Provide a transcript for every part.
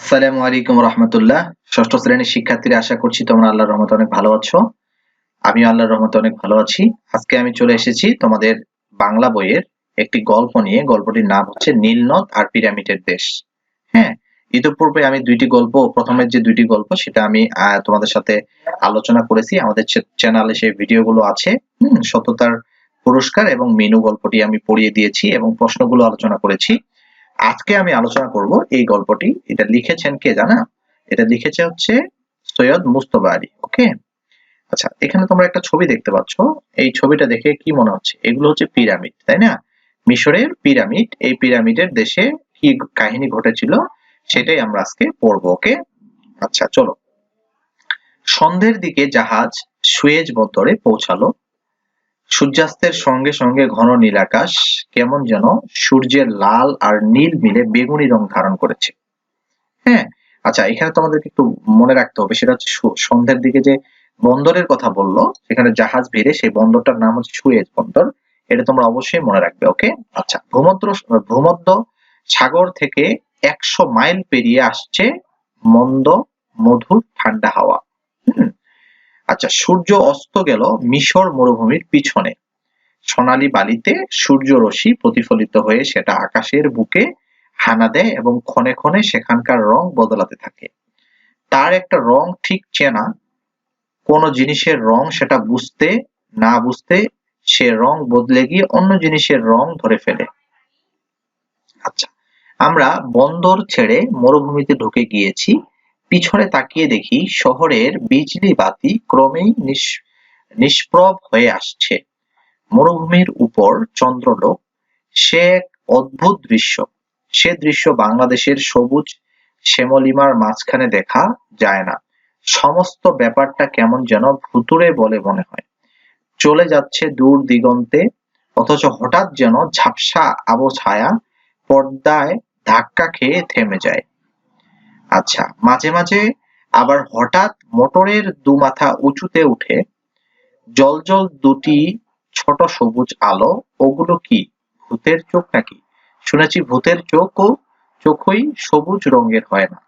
আসসালামু আলাইকুম রহমতুল্লাহ। ষষ্ঠ শ্রেণির শিক্ষার্থীরা, আশা করছি তোমরা আল্লাহর রহমতে অনেক ভালো আছো। আমি আল্লাহর রহমতে অনেক ভালো আছি। আজকে আমি চলে এসেছি তোমাদের বাংলা বইয়ের একটি গল্প নিয়ে। গল্পটির নাম হচ্ছে নীলনদ আর পিরামিডের দেশ। হ্যাঁ ইতিপূর্বে আমি দুইটি গল্প, প্রথমের যে দুইটি গল্প, সেটা আমি তোমাদের সাথে আলোচনা করেছি। আমাদের চ্যানেলে সেই ভিডিওগুলো আছে। সততার পুরস্কার এবং মেনু গল্পটি আমি পড়িয়ে দিয়েছি এবং প্রশ্নগুলো আলোচনা করেছি। আজকে আমি আলোচনা করব এই গল্পটি। এটা লিখেছেন কে জানা? এটা লিখেছে হচ্ছে সৈয়দ মুস্তফা আলী, ওকে? আচ্ছা এখানে তোমরা একটা ছবি দেখতে পাচ্ছ। এই ছবিটা দেখে কি মনে হচ্ছে? এগুলো হচ্ছে পিরামিড, তাই না? মিশরের পিরামিড, এই পিরামিডের দেশে কি কাহিনী ঘটেছিল সেটাই আমরা আজকে পড়ব, ওকে? আচ্ছা চলো। সন্ধ্যের দিকে জাহাজ সুয়েজ বন্দরে পৌঁছালো। সূর্যাস্তের সঙ্গে সঙ্গে ঘন নীল আকাশ কেমন যেন সূর্যের লাল আর নীল মিলে বেগুনি রং ধারণ করেছে। হ্যাঁ আচ্ছা এখানে তোমাদেরকে একটু মনে রাখতে হবে, সেটা হচ্ছে সন্ধ্যের দিকে যে বন্দরের কথা বলল, সেখানে জাহাজ ভিড়ে সেই বন্দরটার নাম হচ্ছে সুয়েজ বন্দর, এটা তোমরা অবশ্যই মনে রাখবে, ওকে? আচ্ছা ভূমধ্য ভূমধ্য সাগর থেকে একশো মাইল পেরিয়ে আসছে মন্দ, মধুর, ঠান্ডা হাওয়া। হুম আচ্ছা সূর্য অস্ত গেল মিশর মরুভূমির পিছনে। সোনালী বালিতে সূর্য রশ্মি প্রতিফলিত হয়ে সেটা আকাশের বুকে হানা দেয় এবং ক্ষণে ক্ষণে সেখানকার রং বদলাতে থাকে। তার একটা রং ঠিক চেনা, কোন জিনিসের রং সেটা বুঝতে, না বুঝতে সে রং বদলে গিয়ে অন্য জিনিসের রং ধরে ফেলে। আচ্ছা আমরা বন্দর ছেড়ে মরুভূমিতে ঢুকে গিয়েছি। পিছনে তাকিয়ে দেখি শহরের বিজলি বাতি ক্রমেই নিষ্প্রভ হয়ে আসছে। মরুভূমির উপর চন্দ্রলোক, সে এক অদ্ভুত দৃশ্য। সে দৃশ্য বাংলাদেশের সবুজ শ্যামলিমার মাঝখানে দেখা যায় না। সমস্ত ব্যাপারটা কেমন যেন ভুতুড়ে বলে মনে হয়। চলে যাচ্ছে দূর দিগন্তে, অথচ হঠাৎ যেন ঝাপসা আবো ছায়া পর্দায় ধাক্কা খেয়ে থেমে যায়। আচ্ছা মাঝে মাঝে আবার হঠাৎ মোটরের দুমাথা উঁচুতে উঠে জলজল দুটি ছোট সবুজ আলো, ওগুলো কি ভূতের চোখ নাকি? শুনেছি ভূতের চোখও চোখই সবুজ রঙের হয় না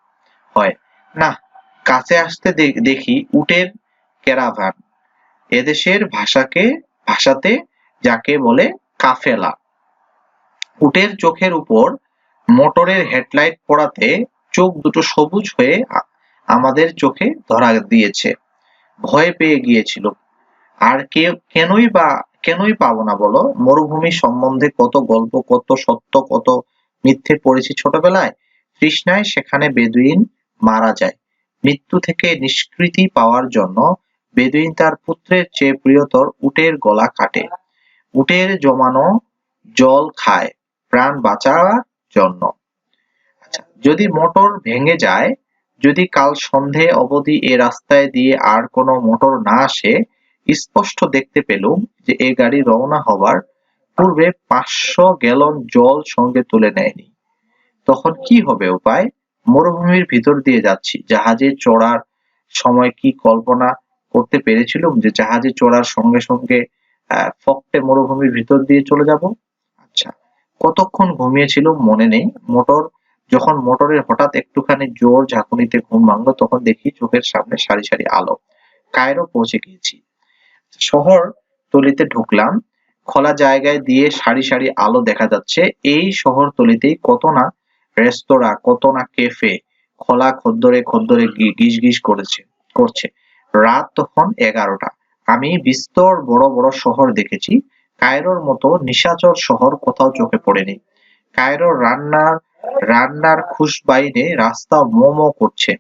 হয়। না, কাছে আসতে দে- দেখি উটের ক্যারাভান। এদেশের ভাষাকে, ভাষাতে যাকে বলে কাফেলা। উটের চোখের উপর মোটরের হেডলাইট পড়াতে চোখ দুটো সবুজ হয়ে আমাদের চোখে ধরা দিয়েছে। ভয় পেয়ে গিয়েছিল। আর কে কেনই বা কেনই পাবো না বলো? মরুভূমি সম্বন্ধে কত গল্প, কত সত্য, কত মিথ্যে পড়েছি ছোটবেলায়? তৃষ্ণায় সেখানে বেদুইন মারা যায়। মৃত্যু থেকে নিষ্কৃতি পাওয়ার জন্য বেদুইন তার পুত্রের চেয়ে প্রিয়তর উটের গলা কাটে। উটের জমানো জল খায়। প্রাণ বাঁচার জন্য। যদি মোটর ভেঙে যায়, যদি কাল সন্ধে অবধি এ রাস্তায় দিয়ে আর কোনো মোটর না আসে, স্পষ্ট দেখতে পেলুম যে এ গাড়ি রওনা হবার পূর্বে পাঁচশো গ্যালন জল সঙ্গে তুলে নেয়নি। তখন কি হবে উপায়? মরুভূমির ভিতর দিয়ে যাচ্ছি। জাহাজে চড়ার সময় কি কল্পনা করতে পেরেছিলুম যে জাহাজে চড়ার সঙ্গে সঙ্গে ফকটে মরুভূমির ভিতর দিয়ে চলে যাব? আচ্ছা কতক্ষণ ঘুমিয়েছিল মনে নেই। মোটর যখন মোটরের হঠাৎ একটুখানি জোর ঝাঁকুনিতে ঘুম ভাঙলো, তখন দেখি চোখের সামনে সারি সারি আলো। কায়রো পৌঁছে গিয়েছি। শহর তলিতে ঢুকলাম। খোলা জায়গায় দিয়ে সারি সারি আলো দেখা যাচ্ছে। এই শহরতলিতেই কত না রেস্তোরাঁ, কত না ক্যাফে খোলা খদ্দরে খদ্দরে গিজ গিজ করেছে, করছে। রাত তখন এগারোটা। আমি বিস্তর বড় বড় শহর দেখেছি। কায়রোর মতো নিশাচর শহর কোথাও চোখে পড়েনি। কায়রোর রান্নার রান্নার খুশবাইনে রাস্তা মোমো করছে।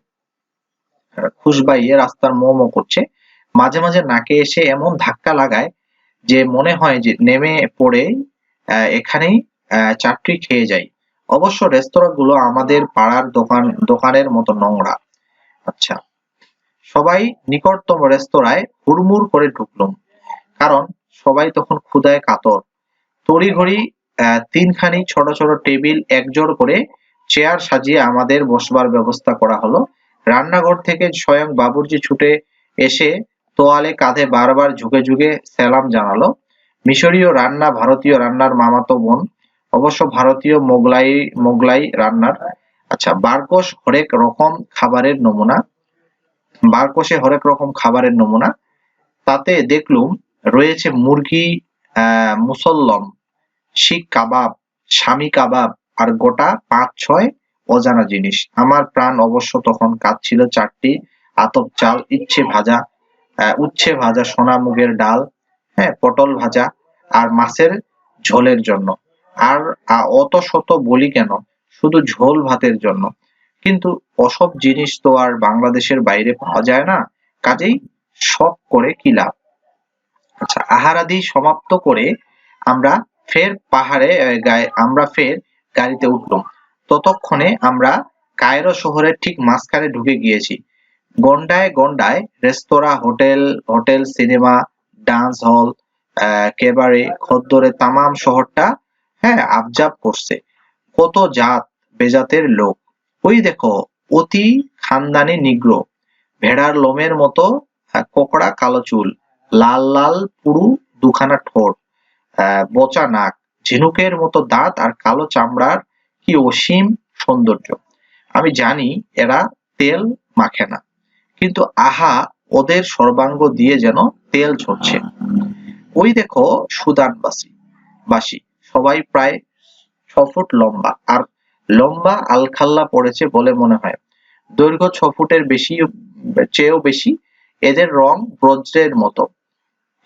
খুশবাইয়ে রাস্তার মোমো করছে। মাঝে মাঝে নাকে এসে এমন ধাক্কা লাগায় যে মনে হয় যে নেমে পড়ে এখানেই চারটি খেয়ে যাই অবশ্য রেস্তোরাঁ গুলো আমাদের পাড়ার দোকান, দোকানের মতো নোংরা। আচ্ছা সবাই নিকটতম রেস্তোরাঁয় হুড়মুড় করে ঢুকলুম কারণ সবাই তখন ক্ষুধায় কাতর। তড়িঘড়ি তিনখানি ছোট ছোট টেবিল একজোড় করে চেয়ার সাজিয়ে আমাদের বসবার ব্যবস্থা করা হলো। রান্নাঘর থেকে স্বয়ং বাবুর্চি ছুটে এসে তোয়ালে কাঁধে বারবার ঝুঁকে ঝুঁকে সালাম জানালো। মিশরীয় রান্না, ভারতীয় রান্নার মামাতো বোন, অবশ্য ভারতীয় মোগলাই মোগলাই রান্নার। আচ্ছা আচ্ছা বারকোষ হরেক রকম খাবারের নমুনা। বারকোষে হরেক রকম খাবারের নমুনা। তাতে দেখলুম রয়েছে মুরগি, আহ, মুসল্লম। শিক কাবাব, স্বামী কাবাব আর গোটা পাঁচ, ছয় অজানা জিনিস। আমার প্রাণ অবশ্য তখন কাঁদছিল চারটি, আতপ চাল, ইচ্ছে ভাজা উচ্ছে ভাজা, সোনা মুগের ডাল হ্যাঁ পটল ভাজা আর মাছের ঝোলের জন্য। আর অত শত বলি কেন? শুধু ঝোল ভাতের জন্য। কিন্তু অসব জিনিস তো আর বাংলাদেশের বাইরে পাওয়া যায় না। কাজেই শখ করে কি লাভ? আচ্ছা আহারাদি সমাপ্ত করে আমরা ফের পাহাড়ে আমরা ফের গাড়িতে উঠলাম। ততক্ষণে আমরা কায়রো শহরের ঠিক মাঝখানে ঢুকে গিয়েছি। গন্ডায় গন্ডায় restaurant, hotel hotel, cinema, dance hall cabaret খদ্দরে তামাম শহরটা হ্যাঁ আবজাব করছে। কত জাত বেজাতের লোক। ওই দেখো, অতি খানদানি নিগ্রো। ভেড়ার লোমের মতো কোকড়া কালো চুল। লাল লাল পুরু দুখানা ঠোঁট। বোচা নাক, ঝিনুকের মতো দাঁত আর কালো চামড়ার কি অসীম সৌন্দর্য। আমি জানি এরা তেল মাখে না, কিন্তু আহা ওদের সর্বাঙ্গ দিয়ে যেন তেল ঝরছে। ওই দেখো সুদানবাসী বাসী সবাই প্রায় ছ ফুট লম্বা আর লম্বা আলখাল্লা পড়েছে বলে মনে হয়। দৈর্ঘ্য ছ ফুটের বেশি, চেয়েও বেশি, এদের রং বজ্রের মতো।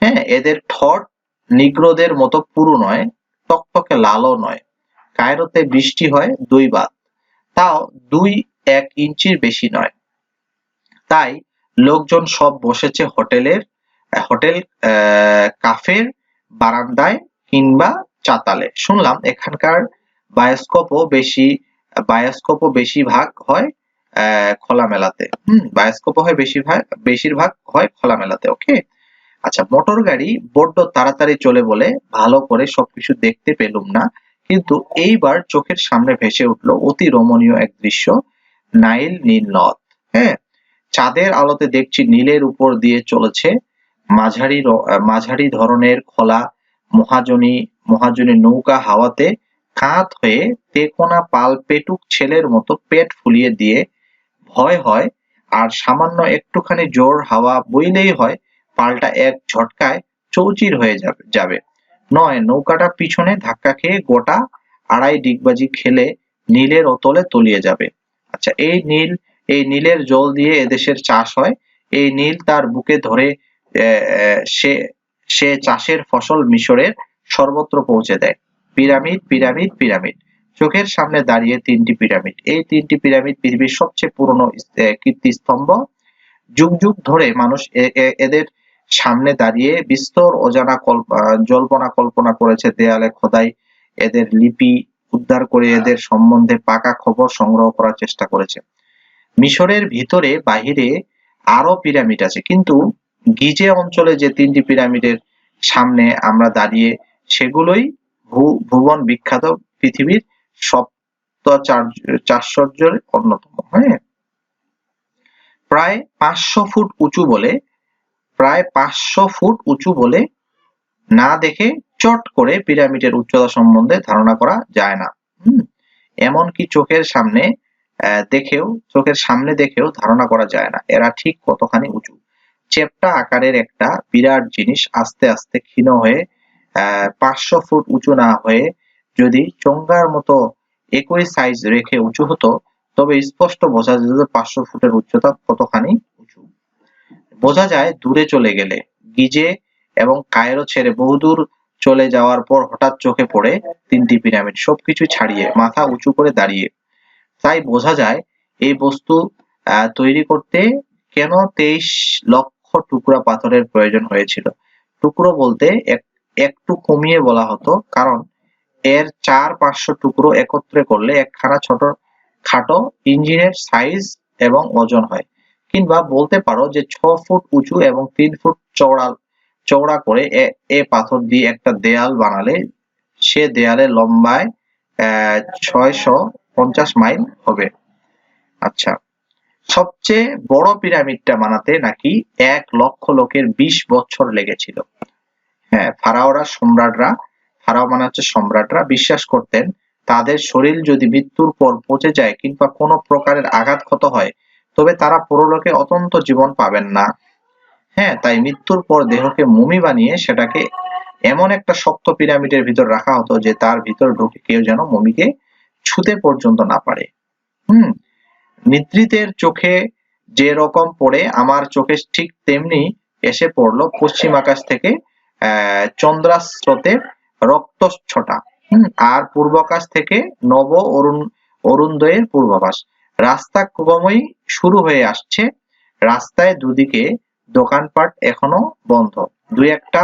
হ্যাঁ এদের ঠট নিগ্রোদের মতো পুরু নয় টকটকে লালও নয়। কায়রোতে বৃষ্টি হয় দুই বাত তাও দুই এক ইঞ্চির বেশি নয়। তাই লোকজন সব বসেছে হোটেলের হোটেল কাফের বারান্দায় কিংবা চাতালে। শুনলাম এখানকার বায়োস্কোপও বেশি, বায়োস্কোপও বেশিরভাগ হয় খোলামেলাতে। হুম, বায়োস্কোপও হয় বেশিরভাগ বেশিরভাগ হয় খোলামেলাতে, ওকে? আচ্ছা মোটর গাড়ি বড্ড তাড়াতাড়ি চলে বলে ভালো করে সবকিছু দেখতে পেলুম না, কিন্তু এইবার চোখের সামনে ভেসে উঠল অতি রমণীয় এক দৃশ্য, নাইল নীল নদ। হ্যাঁ চাঁদের আলোতে দেখছি নীলের উপর দিয়ে চলেছে মাঝারি মাঝারি ধরনের খোলা মহাজনী মহাজনী নৌকা হাওয়াতে কাঁত হয়ে তেকোনা পাল পেটুক ছেলের মতো পেট ফুলিয়ে দিয়ে ভয় হয়, আর সামান্য একটুখানি জোর হাওয়া বইলেই হয় পালটা এক ঝটকায় চৌচির হয়ে যাবে যাবে। নয়, নৌকাটা পিছনে ধাক্কা খেয়ে গোটা আড়াই ডিগবাজি খেলে নীলের অতলে তলিয়ে যাবে। আচ্ছা এই নীল, এই নীলের জল দিয়ে এদেশের চাষ হয়। এই নীল তার বুকে ধরে সে সে চাষের ফসল মিশরের সর্বত্র পৌঁছে দেয়। Pyramid pyramid pyramid. চোখের সামনে দাঁড়িয়ে তিনটি পিরামিড। এই তিনটি পিরামিড পৃথিবীর সবচেয়ে পুরনো কীর্তিস্তম্ভ। যুগ যুগ ধরে মানুষ এদের সামনে দাঁড়িয়ে বিস্তর অজানা জল্পনা কল্পনা করেছে দেয়ালে খোদাই। এদের লিপি উদ্ধার করে এদের সম্বন্ধে পাকা খবর সংগ্রহ করার চেষ্টা করেছে। মিশরের ভিতরে বাহিরে আরও পিরামিড আছে, কিন্তু গিজে অঞ্চলে যে তিনটি পিরামিডের সামনে আমরা দাঁড়িয়ে সেগুলোই ভুবন বিখ্যাত পৃথিবীর সপ্তাচার্যের অন্যতম হ্যাঁ? প্রায় পাঁচশো ফুট উঁচু বলে প্রায় পাঁচশো ফুট উঁচু বলে না দেখে চট করে পিরামিডের উচ্চতা সম্বন্ধে ধারণা করা যায় না। এমনকি চোখের সামনে দেখেও, চোখের সামনে দেখেও ধারণা করা যায় না। এরা ঠিক কতখানি উঁচু? চেপটা আকারের একটা বিরাট জিনিস আস্তে আস্তে ক্ষীণ হয়ে পাঁচশো ফুট উঁচু না হয়ে যদি চোঙ্গার মতো একই সাইজ রেখে উঁচু হতো, তবে স্পষ্ট বোঝা যেত পাঁচশো ফুটের উচ্চতা কতখানি বোঝা যায় দূরে চলে গেলে। গিজে এবং কায়রো ছেড়ে বহুদূর চলে যাওয়ার পর হঠাৎ চোখে পড়ে তিনটি পিরামিড, সবকিছু ছাড়িয়ে, মাথা উঁচু করে দাঁড়িয়ে। তাই বোঝা যায় এই বস্তু তৈরি করতে কেন তেইশ লক্ষ টুকরা পাথরের প্রয়োজন হয়েছিল। টুকরো বলতে এক- একটু কমিয়ে বলা হতো, কারণ এর চার পাঁচশো টুকরো একত্রে করলে একখানা ছোট খাটো ইঞ্জিনের সাইজ এবং ওজন হয়। কিংবা বলতে পারো যে ছ ফুট উঁচু এবং তিন ফুট চওড়া চওড়া করে এ- পাথর দিয়ে একটা দেয়াল বানালে, সে দেয়ালে লম্বায় পঞ্চাশ মাইল হবে। আচ্ছা সবচেয়ে বড় পিরামিডটা বানাতে নাকি এক লক্ষ লোকের বিশ বছর লেগেছিল। হ্যাঁ ফারাওরা সম্রাটরা, ফারাও মানে হচ্ছে সম্রাটরা, বিশ্বাস করতেন তাদের শরীর যদি মৃত্যুর পর পচে যায় কিংবা কোনো প্রকারের আঘাত ক্ষত হয় তবে তারা পরলোকে অতন্ত জীবন পাবেন না। হ্যাঁ তাই মৃত্যুর পর দেহকে মমি বানিয়ে সেটাকে এমন একটা শক্ত পিরামিডের ভিতর রাখা হতো যে তার ভিতর ঢুকে কেউ যেন মমিকে ছুতে পর্যন্ত না পারে। হুম, নিদ্রিতের চোখে যে রকম পড়ে, আমার চোখে ঠিক তেমনি এসে পড়ল পশ্চিম আকাশ থেকে রক্তচ্ছটা। হম, আর পূর্বাকাশ থেকে নব অরুণ অরুণোদয়ের পূর্বাভাস। রাস্তা ক্রমই শুরু হয়ে আসছে। রাস্তায় দুদিকে দোকানপাট এখনও বন্ধ। দুই একটা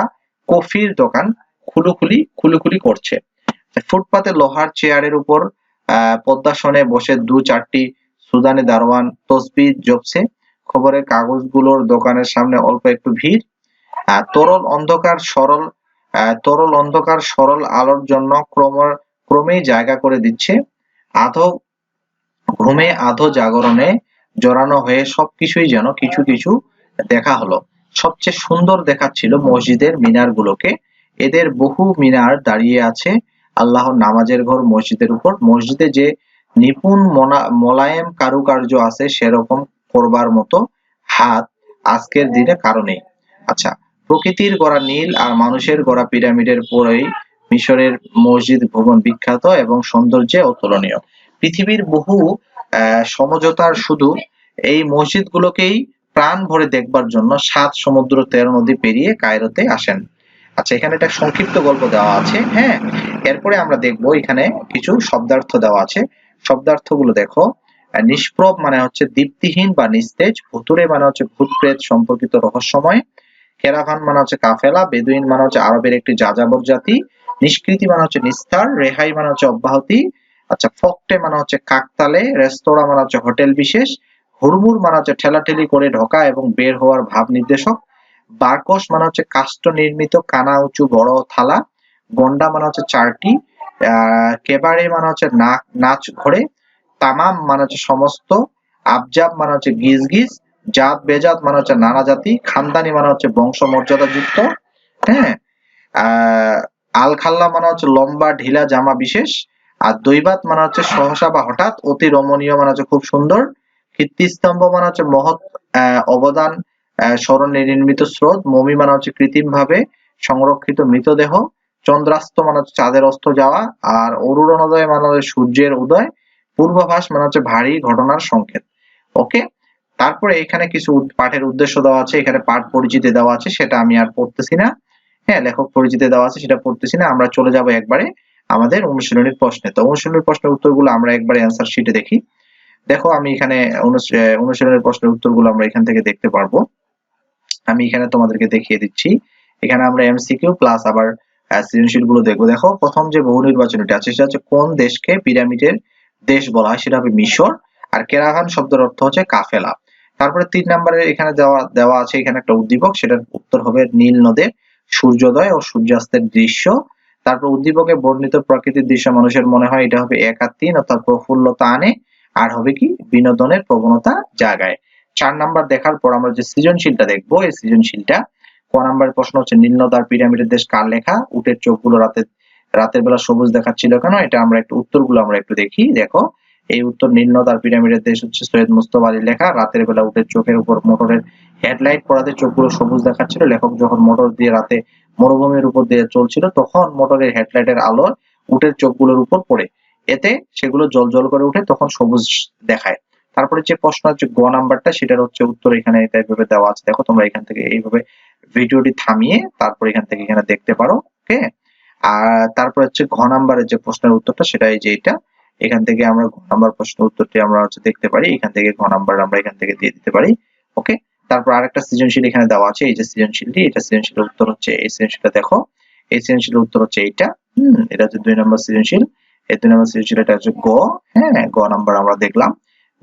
কফির দোকান খুলুখুলি খুলুখুলি করছে। ফুটপাতে লোহার চেয়ারের উপর পদ্মাসনে বসে দু চারটি সুদানি দারোয়ান তসবি জপছে। খবরের কাগজগুলোর দোকানের সামনে অল্প একটু ভিড়। তরল অন্ধকার, সরল তরল অন্ধকার, সরল আলোর জন্য ক্রম ক্রমেই জায়গা করে দিচ্ছে। আধো ঘুমে আধো জাগরণে জড়ানো হয়ে সবকিছুই যেন কিছু কিছু দেখা হলো। সবচেয়ে সুন্দর দেখাচ্ছিল মসজিদের মিনার গুলোকে এদের বহু মিনার দাঁড়িয়ে আছে আল্লাহর নামাজের ঘর মসজিদের উপর। মসজিদে যে নিপুণ মোলায়েম কারুকার্য আছে সেরকম করবার মতো হাত আজকের দিনে কারও নেই। আচ্ছা প্রকৃতির গড়া নীল আর মানুষের গড়া পিরামিডের পরেই মিশরের মসজিদ ভবন বিখ্যাত এবং সৌন্দর্যে অতুলনীয়। পৃথিবীর বহু সমঝোতার শুধু এই মসজিদগুলোকেই প্রাণ ভরে দেখবার জন্য সাত সমুদ্র তেরো নদী পেরিয়ে কায়রোতে আসেন। আচ্ছা এখানে একটা সংক্ষিপ্ত গল্প দেওয়া আছে হ্যাঁ? এরপরে আমরা দেখব এখানে কিছু শব্দার্থ দেওয়া আছে। শব্দার্থগুলো দেখো নিষ্প্রব মানে হচ্ছে দীপ্তিহীন বা নিস্তেজ ভুতুরে মানে হচ্ছে ভূত প্রেত সম্পর্কিত রহস্যময়। কেরাভান মানে হচ্ছে কাফেলা, বেদুইন মানে হচ্ছে আরবের একটি যাযাবর জাতি। নিষ্কৃতি মানে হচ্ছে নিস্তার, রেহাই মানে হচ্ছে অব্যাহতি। আচ্ছা ফকটে মানে হচ্ছে কাকতালে রেস্তোরাঁ মানে হচ্ছে হোটেল বিশেষ হুড়মুড় মানে হচ্ছে ঠেলাঠেলি করে ঢোকা এবং বের হওয়ার ভাব নির্দেশক বারকস মানে হচ্ছে কাষ্ট নির্মিত কানা উঁচু বড় থালা গন্ডা মানে হচ্ছে চারটি কেবারে মানে হচ্ছে নাচ ঘরে তামাম মানে হচ্ছে সমস্ত আবজাব মানে হচ্ছে গিজ গিজ জাত বেজাত মানে হচ্ছে নানা জাতি খানদানি মানে হচ্ছে বংশ মর্যাদা যুক্ত হ্যাঁ আহ আলখাল্লা মানে হচ্ছে লম্বা ঢিলা জামা বিশেষ আর দৈবাত মানে হচ্ছে সহসা বা হঠাৎ অতি রমণীয় মানে হচ্ছে খুব সুন্দর। কীর্তিস্তম্ভ মানে হচ্ছে মহৎ অবদান স্মরণে নির্মিত স্রোত, মমি মানে হচ্ছে কৃত্রিম ভাবে সংরক্ষিত মৃতদেহ, চন্দ্রাস্ত মানে হচ্ছে চাঁদের অস্ত যাওয়া, আর অরুণোদয় মানে হচ্ছে সূর্যের উদয়, পূর্বাভাস মানে হচ্ছে ভারী ঘটনার সংকেত। ওকে? তারপরে এখানে কিছু পাঠের উদ্দেশ্য দেওয়া আছে, এখানে পাঠ পরিচিতি দেওয়া আছে, সেটা আমি আর পড়তেছি না। হ্যাঁ লেখক পরিচিতি দেওয়া আছে, সেটা পড়তেছি না, আমরা চলে যাব একবারে। আমাদের অনুশীলনীর প্রশ্নে। তো অনুশীলনীর প্রশ্নের উত্তরগুলো আমরা একবারে অ্যান্সার শিটে দেখি। দেখো, আমি এখানে অনুশীলনের প্রশ্নের উত্তরগুলো আমরা এখান থেকে দেখতে পারব। আমি এখানে তোমাদেরকে দেখিয়ে দিচ্ছি। এখানে আমরা এমসিকিউ প্লাস আবার সৃজনশীলগুলো দেখব। দেখো, প্রথম যে বহু নির্বাচনীটা আছে, সেটা হচ্ছে কোন দেশকে পিরামিডের দেশ বলা হয়, সেটা হবে মিশর। আর কেরাভান শব্দের অর্থ হচ্ছে কাফেলা। তারপরে তিন নম্বরে এখানে দেওয়া দেওয়া আছে এখানে একটা উদ্দীপক, সেটার উত্তর হবে নীল নদের সূর্যোদয় ও সূর্যাস্তের দৃশ্য। তারপর উদ্দীপকে বর্ণিত প্রকৃতির দৃশ্য মানুষের মনে হয় এটা হবে এক আর তিন, অর্থাৎ প্রফুল্লতা আনে, আর হবে কি বিনোদনের প্রবণতা জাগায়। চার নাম্বার দেখার পর আমরা যে সৃজনশীলটা দেখব, এই সৃজনশীলটা, ক নাম্বারের প্রশ্ন হচ্ছে, নিম্নতার পিরামিডের দেশ কার লেখা? উটের চোখগুলো রাতে, রাতের বেলা সবুজ দেখাচ্ছিল কেন? এটা আমরা একটু, উত্তরগুলো আমরা একটু দেখি। দেখো এই উত্তর নীলনদার পিরামিডের দেশ হচ্ছে সৈয়দ মুস্তফা আলী লেখা। রাতের বেলা উঠে চোখের উপর মোটরের হেডলাইট পড়াতে চোখগুলো সবুজ দেখাচ্ছিল। লেখক যখন মোটর দিয়ে রাতে মরুভূমির উপর দিয়ে চলছিল, তখন মোটরের হেডলাইটের আলো উটের চোখগুলোর উপর পড়ে। এতে সেগুলো জল জল করে উঠে তখন সবুজ দেখায়। তারপরে যে প্রশ্ন হচ্ছে গ নাম্বারটা, সেটার হচ্ছে উত্তর এখানে এইভাবে দেওয়া আছে। দেখো তোমরা এখান থেকে এইভাবে ভিডিওটি থামিয়ে তারপর এখান থেকে এখানে দেখতে পারো ওকে আর তারপর হচ্ছে ঘ নাম্বারের যে প্রশ্নের উত্তরটা, সেটা এই যে এটা। এখান থেকে আমরা ঘ নাম্বার প্রশ্নের উত্তরটি আমরা হচ্ছে দেখতে পারি। এখান থেকে ঘ নাম্বার আমরা এখান থেকে দিয়ে দিতে পারি। ওকে? তারপর আরেকটা সৃজনশীল এখানে দেওয়া আছে। এই যে সৃজনশীলটি, এটা সৃজনশীলের উত্তর হচ্ছে এই সৃজনশীলটা দেখো। এই সৃজনশীল উত্তর হচ্ছে এইটা। হম, এটা হচ্ছে দুই নম্বর সৃজনশীল। এই দুই নম্বর সৃজনশীল এটা হচ্ছে গ। হ্যাঁ গ নাম্বার আমরা দেখলাম।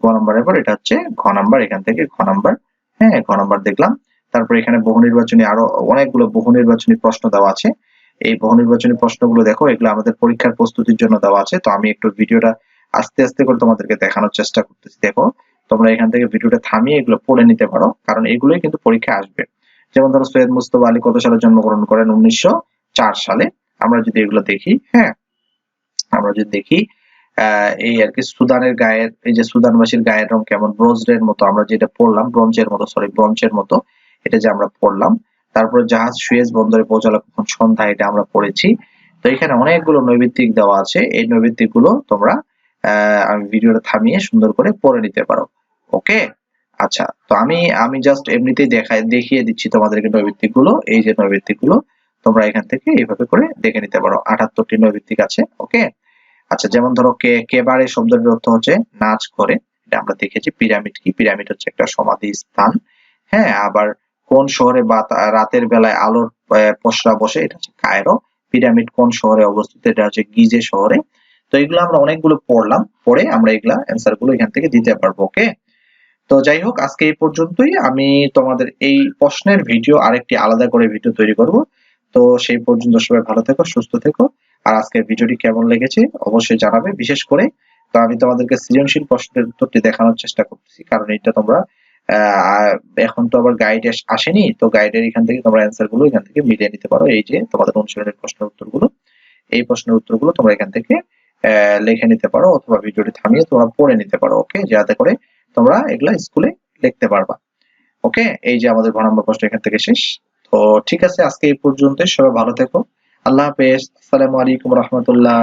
গ নাম্বারের পর এটা হচ্ছে ঘ নাম্বার, এখান থেকে ঘ নাম্বার। হ্যাঁ ঘ নাম্বার দেখলাম। তারপর এখানে বহু নির্বাচনী আরও অনেকগুলো বহু নির্বাচনী প্রশ্ন দেওয়া আছে। এই বহু নির্বাচনী প্রশ্নগুলো দেখো, এগুলো আমাদের পরীক্ষার প্রস্তুতির জন্য দেওয়া আছে। তো আমি একটু ভিডিওটা আস্তে আস্তে করে তোমাদেরকে দেখানোর চেষ্টা করতেছি। দেখো, তোমরা এখান থেকে ভিডিওটা থামিয়ে এগুলো পড়ে নিতে পারো, কারণ এগুলোই কিন্তু পরীক্ষা আসবে। যেমন ধরো, সৈয়দ মুস্তফা আলী কত সালে জন্মগ্রহণ করেন? উনিশশো চার সালে। আমরা যদি এগুলো দেখি হ্যাঁ আমরা যদি দেখি এই আর কি সুদানের গায়ের, এই যে সুদানবাসীর গায়ের রং কেমন, ব্রোঞ্জের মতো, আমরা যেটা পড়লাম, ব্রোঞ্জের মতো সরি ব্রোঞ্জের মতো, এটা যে আমরা পড়লাম তারপরে জাহাজ সুয়েজ বন্দরে পৌঁছালো কখন সন্ধ্যা এটা আমরা পড়েছি। তো এখানে অনেকগুলো নৈবিত্তিক দেওয়া আছে। এই নৈবিত্তিকগুলো তোমরা আমি ভিডিওটা থামিয়ে সুন্দর করে পড়ে নিতে পারো। ওকে? আচ্ছা তো আমি আমি জাস্ট এমনিতেই দেখাই দেখিয়ে দিচ্ছি তোমাদেরকে নৈবিত্তিকগুলো এই যে নৈবিত্তিকগুলো তোমরা এখান থেকে এইভাবে করে দেখে নিতে পারো। আটাত্তরটি নৈবিত্তিক আছে, ওকে? আচ্ছা যেমন ধরো কে, কেবারে শব্দের অর্থ হচ্ছে নাচ করে। এটা আমরা দেখেছি, পিরামিড কি? পিরামিড হচ্ছে একটা সমাধি স্থান। হ্যাঁ আবার কোন শহরে বা রাতের বেলায় আলোর পসরা বসে, এটা হচ্ছে কায়রো পিরামিড কোন শহরে অবস্থিত, এটা হচ্ছে গিজে শহরে। তো এগুলো আমরা অনেকগুলো পড়লাম, পড়ে আমরা এগুলা অ্যান্সারগুলো এখান থেকে দিতে পারব ওকে তো যাই হোক, আজকে এই পর্যন্তই। আমি তোমাদের এই প্রশ্নের ভিডিও আরেকটি আলাদা করে ভিডিও তৈরি করব। তো সেই পর্যন্ত সবাই ভালো থেকো, সুস্থ থেকো। আর আজকের ভিডিওটি কেমন লেগেছে অবশ্যই জানাবে, বিশেষ করে। তো আমি তোমাদেরকে সৃজনশীল প্রশ্নের উত্তরটি দেখানোর চেষ্টা করতেছি, কারণ এটা তোমরা এখন তো আবার গাইড আসেনি, তো গাইডের এখান থেকে তোমরা অ্যান্সারগুলো এখান থেকে মিলিয়ে নিতে পারো। এই যে তোমাদের অনুশীলনের প্রশ্নের উত্তরগুলো, এই প্রশ্নের উত্তরগুলো তোমরা এখান থেকে লিখে নিতে পারো অথবা ভিডিওটি থামিয়ে তোমরা পড়ে নিতে পারো ওকে যাতে করে তোমরা এগুলা স্কুলে লিখতে পারবা ওকে এই যে আমাদের ঘর নম্বর প্রশ্ন এখান থেকে শেষ। তো ঠিক আছে, আজকে এই পর্যন্ত সবাই ভালো থেকো। আল্লাহ হাফেজ। আসসালামু আলাইকুম রহমতুল্লাহ।